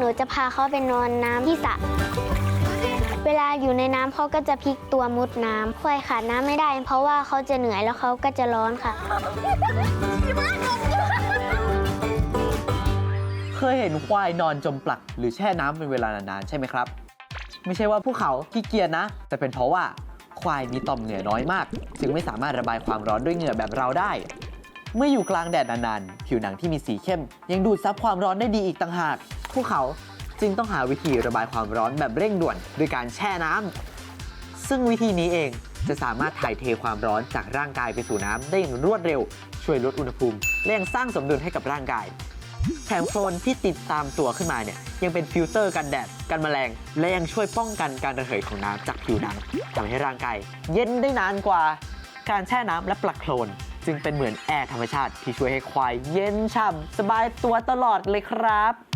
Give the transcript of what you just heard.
นูจะพาเขาไปนอนน้ำที่สระเวลาอยู่ในน้ำเขาก็จะพลิกตัวมุดน้ำควายขาดน้ำไม่ได้ เพราะว่าเขาจะเหนื่อยแล้วเขาก็จะร้อนค่ะ เคยเห็นควายนอนจมปลัก หรือแช่น้ำเป็นเวลานานๆใช่ไหมครับ ไม่ใช่ว่าพวกเขาขี้เกียจนะ แต่เป็นเพราะว่าควายมีต่อมเหงื่อน้อยมาก จึงไม่สามารถระบายความร้อนด้วยเหงื่อแบบเราได้ เมื่ออยู่กลางแดดนานๆ ผิวหนังที่มีสีเข้ม ยังดูดซับความร้อนได้ดีอีกต่างหาก พวกเขาจึงต้องหาวิธีระบายความร้อนแบบเร่งด่วนด้วยการแช่น้ำซึ่งวิธีนี้เองจะสามารถถ่ายเทความร้อนจากร่างกายไปสู่น้ำได้อย่างรวดเร็ว ช่วยลดอุณหภูมิและยังสร้างสมดุลให้กับร่างกายแถมโคลนที่ติดตามตัวขึ้นมาเนี่ยยังเป็นฟิลเตอร์กันแดดกันแมลง และยังช่วยป้องกันการระเหยของน้ำจากผิวหนังทำให้ร่างกายเย็นได้นานกว่าการแช่น้ำและปลักโคลน จึงเป็นเหมือนแอร์ธรรมชาติที่ช่วยให้ควายเย็นฉ่ำสบายตัวตลอดเลยครับ